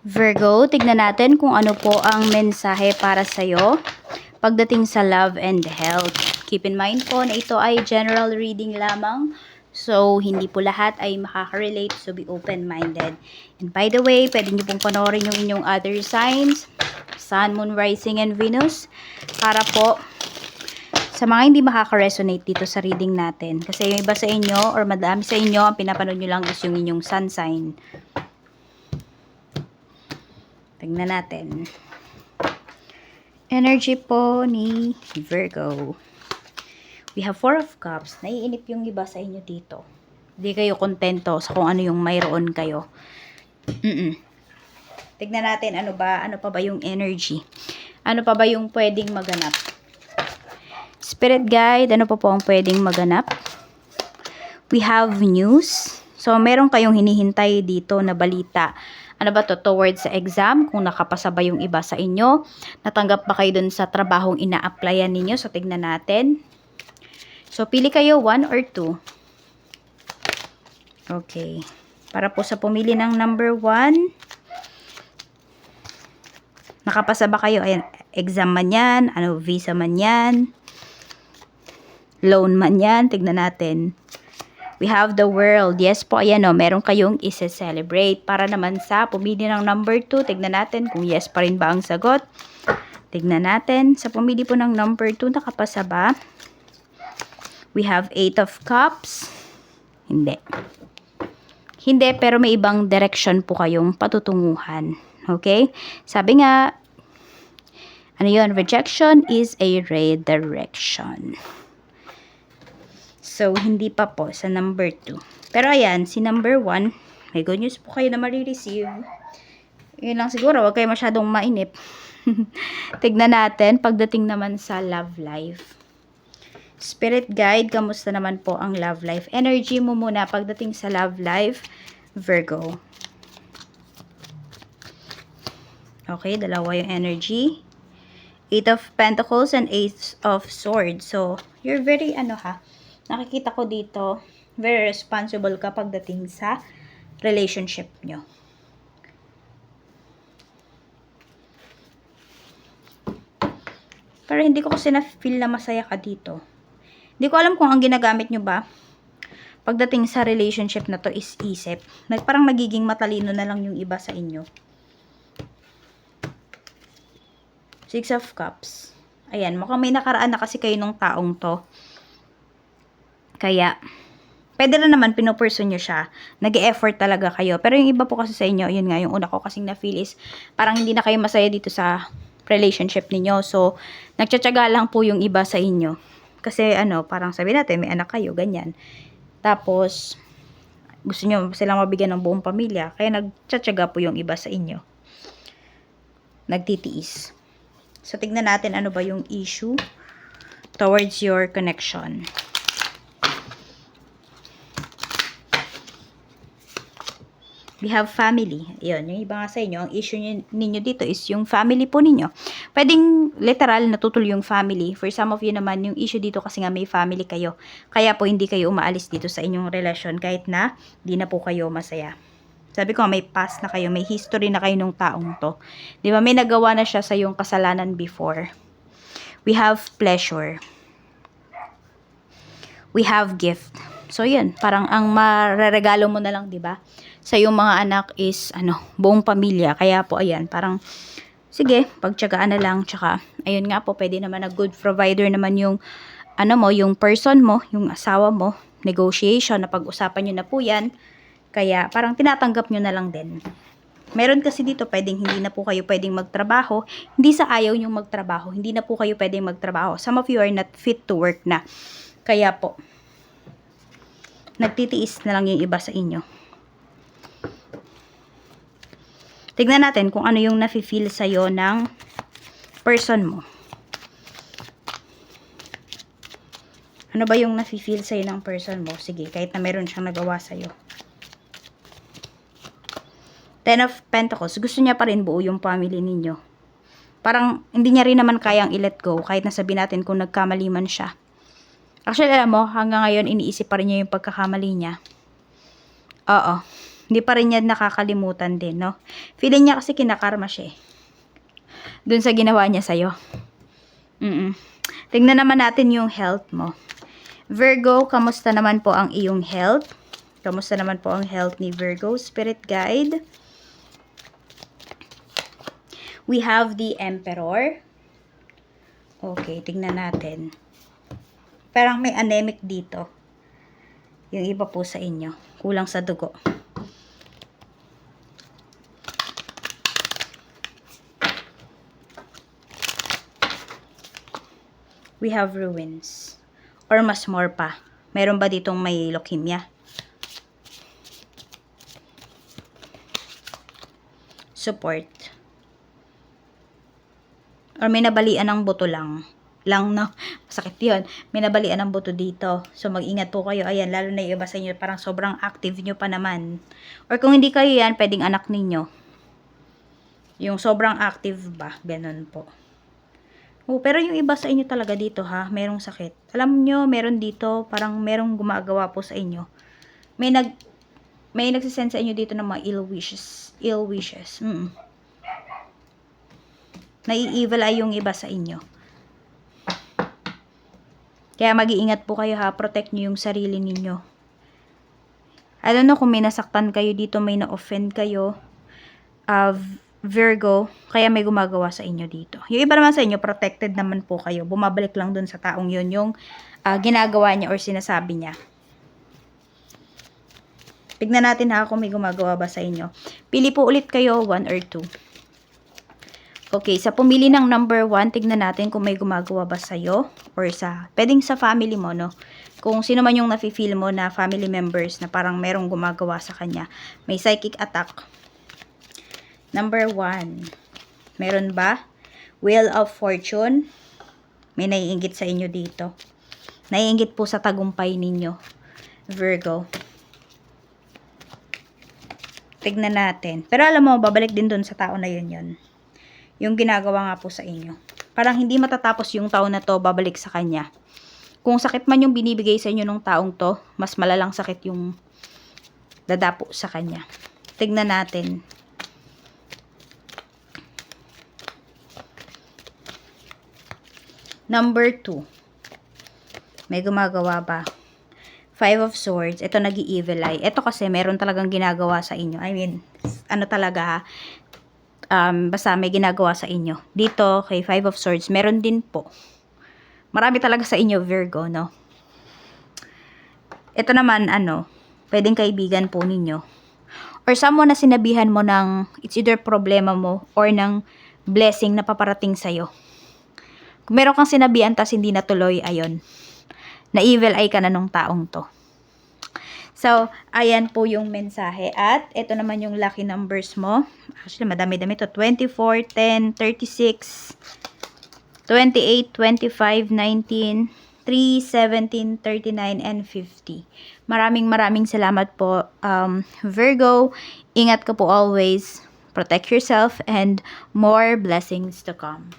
Virgo, tignan natin kung ano po ang mensahe para sa'yo pagdating sa love and health. Keep in mind po na ito ay general reading lamang. So, hindi po lahat ay makaka-relate. So, be open-minded. And by the way, pwede nyo pong panoorin yung inyong other signs. Sun, Moon, Rising, and Venus. Para po sa mga hindi makaka-resonate dito sa reading natin. Kasi yung iba sa inyo or madami sa inyo, ang pinapanood nyo lang is yung inyong sun sign. Tingnan natin. Energy po ni Virgo. We have Four of Cups. Naiinip yung iba sa inyo dito. Hindi kayo kontento sa kung ano yung mayroon kayo. Mm-mm. Tignan natin ano ba, ano pa ba yung energy. Ano pa ba yung pwedeng maganap. Spirit guide, ano pa po ang pwedeng maganap? We have news. So, meron kayong hinihintay dito na balita. Ano ba to? Towards sa exam, kung nakapasa ba yung iba sa inyo. Natanggap ba kayo dun sa trabahong ina-applyan ninyo? So, tignan natin. So, pili kayo one or two. Okay. Para po sa pumili ng number one. Nakapasa ba kayo? Ayan, exam man yan, ano, visa man yan, loan man yan, tignan natin. We have the world. Yes po, ayan o, meron kayong isa-celebrate. Para naman sa pumili ng number 2, tignan natin kung yes pa rin ba ang sagot. Tignan natin. Sa pumili po ng number 2, nakapasa ba? We have 8 of cups. Hindi. Hindi, pero may ibang direction po kayong patutunguhan. Okay? Sabi nga, ano yun? Rejection is a redirection. So, hindi pa po sa number 2. Pero ayan, si number 1, may good news po kayo na marireceive. Yun lang siguro, huwag kayo masyadong mainip. Tignan natin, pagdating naman sa love life. Spirit guide, kamusta naman po ang love life? Energy mo muna pagdating sa love life, Virgo. Okay, dalawa yung energy. Eight of Pentacles and Eight of Swords. So, you're very, ano ha, nakikita ko dito, very responsible ka pagdating sa relationship nyo. Pero hindi ko kasi na-feel na masaya ka dito. Hindi ko alam kung ang ginagamit nyo ba pagdating sa relationship na to is isip. Nag, parang nagiging matalino na lang yung iba sa inyo. Six of Cups. Ayan, mukhang may nakaraan na kasi kayo nung taong to. Kaya, pwede na naman pinupurso nyo siya. nag effort talaga kayo. Pero yung iba po kasi sa inyo, yun nga, yung una ko kasing na-feel is, parang hindi na kayo masaya dito sa relationship ninyo. So, nagtsatsaga lang po yung iba sa inyo. Kasi ano, parang sabi natin, may anak kayo, ganyan. Tapos, gusto nyo silang mabigyan ng buong pamilya. Kaya nagtsatsaga po yung iba sa inyo. Nagtitiis. So, tignan natin ano ba yung issue towards your connection. We have family. Yun, yung iba nga sa inyo, ang issue ninyo, dito is yung family po ninyo. Pwedeng literal natutuloy yung family. For some of you naman, yung issue dito kasi nga may family kayo. Kaya po hindi kayo umaalis dito sa inyong relasyon kahit na di na po kayo masaya. Sabi ko, may past na kayo, may history na kayo nung taong to. Di ba, may nagawa na siya sa yung kasalanan before. We have pleasure. We have gift. So, yun. Parang ang mareregalo mo na lang, di ba? Sa yung mga anak is, ano, buong pamilya. Kaya po, ayan, parang, sige, pagtsagaan na lang. Tsaka, ayun nga po, pwede naman na good provider naman yung, ano mo, yung person mo, yung asawa mo, negotiation, na pag-usapan nyo na po yan. Kaya, parang tinatanggap nyo na lang din. Meron kasi dito, pwedeng hindi na po kayo pwedeng magtrabaho. Hindi sa ayaw nyo magtrabaho. Hindi na po kayo pwedeng magtrabaho. Some of you are not fit to work na. Kaya po, nagtitiis na lang yung iba sa inyo. Tignan natin kung ano yung nafe-feel sa'yo ng person mo. Ano ba yung nafe-feel sa'yo ng person mo? Sige, kahit na meron siyang nagawa sa'yo. Ten of Pentacles, gusto niya pa rin buo yung family ninyo. Parang hindi niya rin naman kayang i-let go kahit nasabi natin kung nagkamali man siya. Actually, alam mo, hanggang ngayon iniisip pa rin niya yung pagkakamali niya. Oo. Hindi pa rin niya nakakalimutan din, no? Feeling niya kasi kinakarma siya eh. Dun sa ginawa niya sa'yo. Mm Tingnan naman natin yung health mo. Virgo, kamusta naman po ang iyong health? Kamusta naman po ang health ni Virgo? Spirit guide. We have the Emperor. Okay, tingnan natin. Parang may anemic dito. Yung iba po sa inyo. Kulang sa dugo. We have ruins. Or mas more pa. Meron ba ditong may leukemia? Support. Or may nabalian ng buto lang. Lang, no? Masakit yun. May nabalian ng buto dito. So, mag-ingat po kayo. Ayan, lalo na yung iba sa inyo, parang sobrang active nyo pa naman. Or kung hindi kayo yan, pwedeng anak ninyo. Yung sobrang active ba? Ganun po. Oh, pero yung iba sa inyo talaga dito ha, merong sakit. Alam nyo, meron dito, parang merong gumagawa po sa inyo. May nag may nagsisend sa inyo dito ng mga ill wishes. Ill wishes. Mm. Nai-evil ay yung iba sa inyo. Kaya mag-iingat po kayo ha, protect nyo yung sarili ninyo. I don't know kung may nasaktan kayo dito, may na-offend kayo. Uh, Virgo, kaya may gumagawa sa inyo dito. Yung iba naman sa inyo, protected naman po kayo. Bumabalik lang dun sa taong yun yung uh, ginagawa niya or sinasabi niya. Tignan natin ha kung may gumagawa ba sa inyo. Pili po ulit kayo, 1 or 2. Okay, sa pumili ng number 1, tignan natin kung may gumagawa ba sa'yo or sa, pwedeng sa family mo, no? Kung sino man yung nafe-feel mo na family members na parang merong gumagawa sa kanya. May psychic attack. Number 1. Meron ba? Wheel of Fortune. May naiingit sa inyo dito. Naiingit po sa tagumpay ninyo. Virgo. Tignan natin. Pero alam mo, babalik din dun sa tao na yun yun. Yung ginagawa nga po sa inyo. Parang hindi matatapos yung tao na to, babalik sa kanya. Kung sakit man yung binibigay sa inyo ng taong to, mas malalang sakit yung dadapo sa kanya. Tignan natin. Number 2. May gumagawa ba? Five of Swords. Ito nag evil eye. Ito kasi meron talagang ginagawa sa inyo. I mean, ano talaga? Um, basta may ginagawa sa inyo. Dito, kay Five of Swords, meron din po. Marami talaga sa inyo, Virgo, no? Ito naman, ano, pwedeng kaibigan po ninyo. Or someone na sinabihan mo ng, it's either problema mo, or ng blessing na paparating sa'yo. Kung meron kang sinabihan tas hindi natuloy, ayun. Na-evil eye ka na nung taong to. So, ayan po yung mensahe. At, ito naman yung lucky numbers mo. Actually, madami-dami to. 24, 10, 36, 28, 25, 19, 3, 17, 39, and 50. Maraming maraming salamat po, um, Virgo. Ingat ka po always. Protect yourself and more blessings to come.